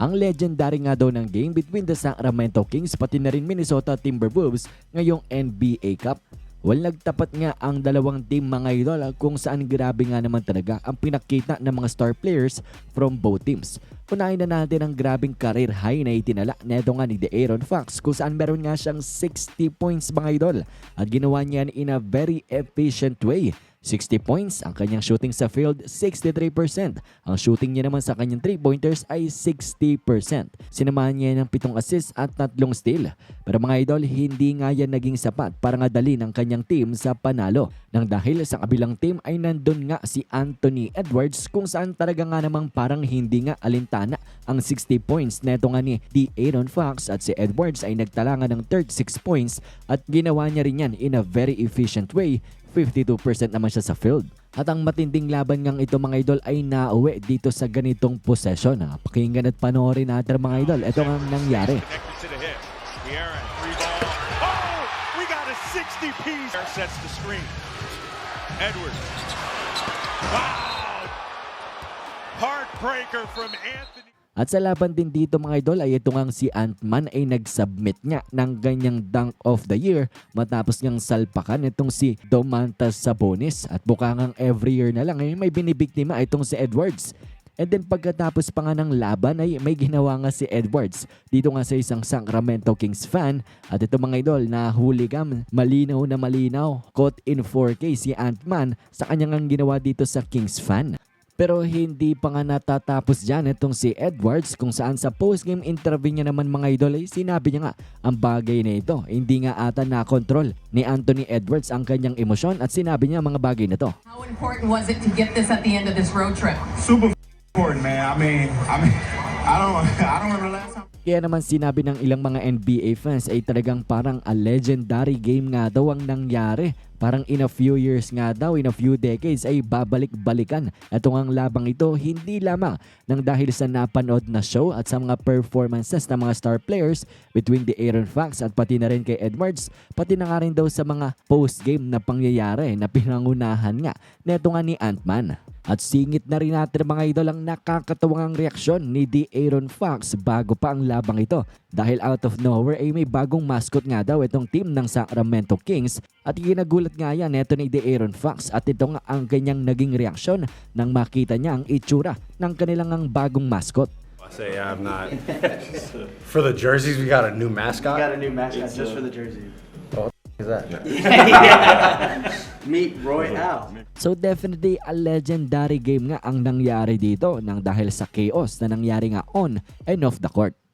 Ang legendary nga daw ng game between the Sacramento Kings pati na rin Minnesota Timberwolves ngayong NBA Cup. Well, nagtapat nga ang dalawang team mga idol ah, kung saan grabe nga naman talaga ang pinakita ng mga star players from both teams. Unahin na natin ang grabing career high na itinala neto nga ni De'Aaron Fox kung saan meron nga siyang 60 points mga idol at ginawa niyan in a very efficient way. 60 points ang kanyang shooting sa field, 63%. Ang shooting niya naman sa kanyang 3-pointers ay 60%. Sinamahan niya ng 7 assists at 3 steal. Pero mga idol, hindi nga yan naging sapat para nga dali ng kanyang team sa panalo. Nang dahil sa kabilang team ay nandun nga si Anthony Edwards kung saan talaga nga namang parang hindi nga alintana ang 60 points neto nga ni D. Aaron Fox at si Edwards ay nagtala ng 36 points at ginawa niya rin yan in a very efficient way 52% naman siya sa field. At ang matinding laban ngang ito mga idol ay nauwi dito sa ganitong possession. Ha. Pakinggan at panoorin natin mga idol. Ito ang nangyari. Oh, we got a 60 piece. Sets the screen. Edwards. Heartbreaker from Anthony. At sa laban din dito mga idol ay ito ngang si Ant-Man ay nag-submit nga ng ganyang dunk of the year matapos niyang salpakan itong si Domantas Sabonis at mukha ngang every year na lang ay may binibiktima itong si Edwards. And then pagkatapos pa nga ng laban ay may ginawa nga si Edwards dito nga sa isang Sacramento Kings fan at ito mga idol na hooligan malinaw na malinaw caught in 4K si Ant-Man sa kanyang ang ginawa dito sa Kings fan. Pero hindi pa nga natatapos dyan itong si Edwards kung saan sa post-game interview niya naman mga idol ay sinabi niya nga ang bagay na ito. Hindi nga ata na-control ni Anthony Edwards ang kanyang emosyon at sinabi niya mga bagay na to. How important was it to get this at the end of this road trip? super important, man. I mean, I mean, I don't, I don't remember last time. Kaya naman sinabi ng ilang mga NBA fans ay talagang parang a legendary game nga daw ang nangyari. Parang in a few years nga daw, in a few decades ay babalik-balikan. Ito ang labang ito hindi lamang ng dahil sa napanood na show at sa mga performances ng mga star players between the Aaron Fox at pati na rin kay Edwards, pati na nga rin daw sa mga post-game na pangyayari na pinangunahan nga neto nga ni Ant-Man. At singit na rin natin mga idol ang nakakatawang reaksyon ni D. Aaron Fox bago pa ang labang ito. Dahil out of nowhere ay may bagong mascot nga daw itong team ng Sacramento Kings at ginagulat nga yan neto ni D. Aaron Fox at ito nga ang kanyang naging reaksyon nang makita niya ang itsura ng kanilang ang bagong mascot. I say I'm not. For the jerseys, we got a new mascot. got a new mascot just for the jersey. Is that? Meet Roy Al. So definitely a legendary game nga ang nangyari dito nang dahil sa chaos na nangyari nga on and off the court.